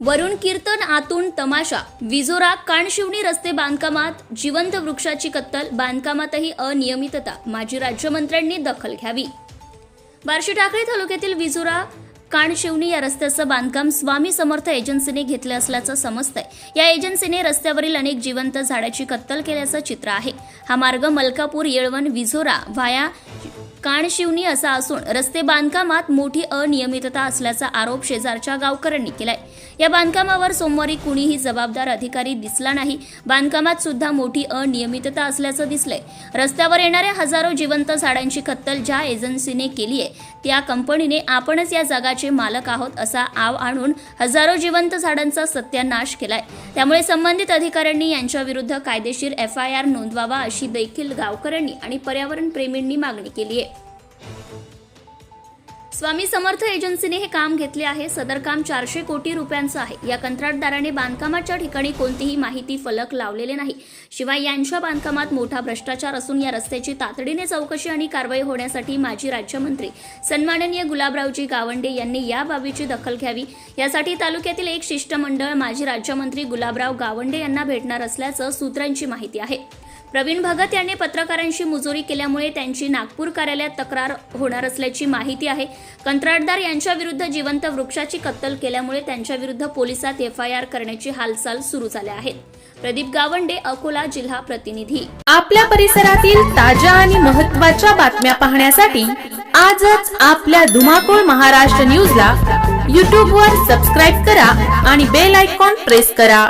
वरुण कीर्तन आतून तमाशा. विजोरा काणशिवणी रस्ते बांधकामात. जिवंत वृक्षाची कत्तल बांधकामातही अनियमितता. माजी राज्यमंत्र्यांनी दखल घ्यावी. बार्शी ठाकरे तालुक्यातील विजोरा काणशिवणी या रस्त्याचं बांधकाम स्वामी समर्थ एजन्सीने घेतलं असल्याचं समजतंय. या एजन्सीने रस्त्यावरील अनेक जिवंत झाडाची कत्तल केल्याचं चित्र आहे. हा मार्ग मलकापूर येळवण विझोरा व्हाया काणशिवनी असा असून रस्ते बांधकामात मोठी अनियमितता असल्याचा आरोप शेजारच्या गावकऱ्यांनी केलाय. या बांधकामावर सोमवारी कुणीही जबाबदार अधिकारी दिसला नाही. बांधकामात सुद्धा मोठी अनियमितता असल्याचं दिसलंय. रस्त्यावर येणाऱ्या हजारो जिवंत झाडांची कत्तल ज्या एजन्सीने केली आहे त्या कंपनीने आपणच या जगाचे मालक आहोत असा आव आणून हजारो जिवंत झाडांचा सत्यानाश केलाय. त्यामुळे संबंधित अधिकाऱ्यांनी यांच्या विरुद्ध कायदेशीर एफ आय आर नोंदवावा अशी देखील गावकऱ्यांनी आणि पर्यावरण प्रेमींनी मागणी केली आहे. स्वामी समर्थ एजन्सीने हे काम घेतले आहे. सदर काम चारशे कोटी रुपयांचं आहे. या कंत्राटदाराने बांधकामाच्या ठिकाणी कोणतीही माहिती फलक लावलेले नाही. शिवाय यांच्या बांधकामात मोठा भ्रष्टाचार असून या रस्त्याची तातडीने चौकशी आणि कारवाई होण्यासाठी माजी राज्यमंत्री सन्माननीय गुलाबरावजी गावंडे यांनी या बाबीची दखल घ्यावी. यासाठी तालुक्यातील एक शिष्टमंडळ माजी राज्यमंत्री गुलाबराव गावंडे यांना भेटणार असल्याचं सूत्रांची माहिती आहे. प्रवीण भगत यांनी पत्रकारांशी मुजोरी केल्यामुळे त्यांची नागपूर कार्यालयात तक्रार होणार असल्याची माहिती आहे. कंत्राटदार यांच्या विरुद्ध जिवंत वृक्षाची कत्तल केल्यामुळे त्यांच्याविरुद्ध पोलिसात एफ आय आर करण्याची हालचाल सुरू झाल्या आहेत. प्रदीप गावंडे अकोला जिल्हा प्रतिनिधी. आपल्या परिसरातील ताज्या आणि महत्त्वाच्या बातम्या पाहण्यासाठी आजच आपल्या धुमाकूळ महाराष्ट्र न्यूजला यूट्यूबवर सबस्क्राईब करा आणि बेल आयकॉन प्रेस करा.